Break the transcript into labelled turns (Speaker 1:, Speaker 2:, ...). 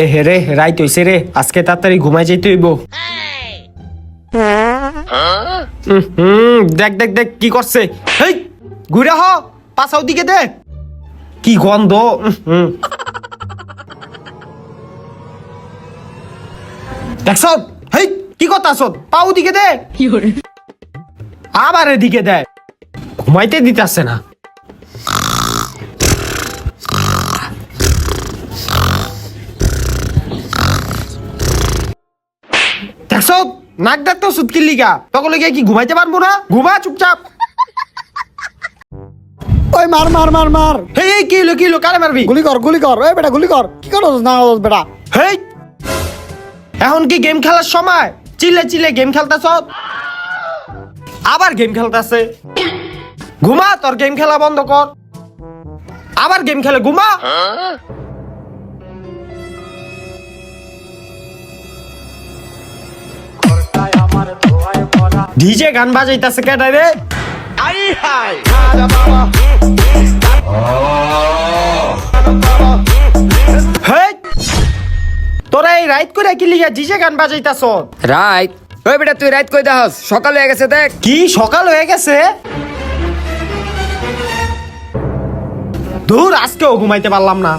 Speaker 1: এ হে রে রাইত হইছে রে। আজকে তাড়াতাড়ি ঘুমাই যাইতে হইব। হুম দেখ দেখ দেখ কি করছে। হেই ঘুরে হ পাছাও দিকে দে। কি গন্ধ হুম। দেখছ হেই কি কথা আসত পাও দিকে দে। আবার এদিকে দেয় ঘুমাইতে দিতেছে না। দেখছ নাক ডাক্তার সুতকির লিগা। তখন লিগা কি ঘুমাইতে পারব না? ঘুমা চুপচাপ।
Speaker 2: ওই মার মার মার মার।
Speaker 1: হেই এই কি হলো কি কারে মারবি?
Speaker 2: গুলি কর গুলি কর। ওই বেটা গুলি কর। কি করছ না করছ বেটা?
Speaker 1: হেই! এখন কি গেম খেলার সময়? চিল্লে চিল্লে গেম খেলতেছ? আবার গেম খেলতেছে। ঘুমা তোর গেম খেলা বন্ধ কর। আবার গেম খেলে ঘুমা। ডিজে গান বাজাইতাছে কেডা রে? হেই। তোরা এই রাইট করে কি লিগা ডিজে গান বাজাইতাছ?
Speaker 3: রাইট ওই বেটা তুই রাইট কই দাস সকাল হয়ে গেছে দেখ।
Speaker 1: কি সকাল হয়ে গেছে? দূর আজকেও ঘুমাইতে পারলাম না।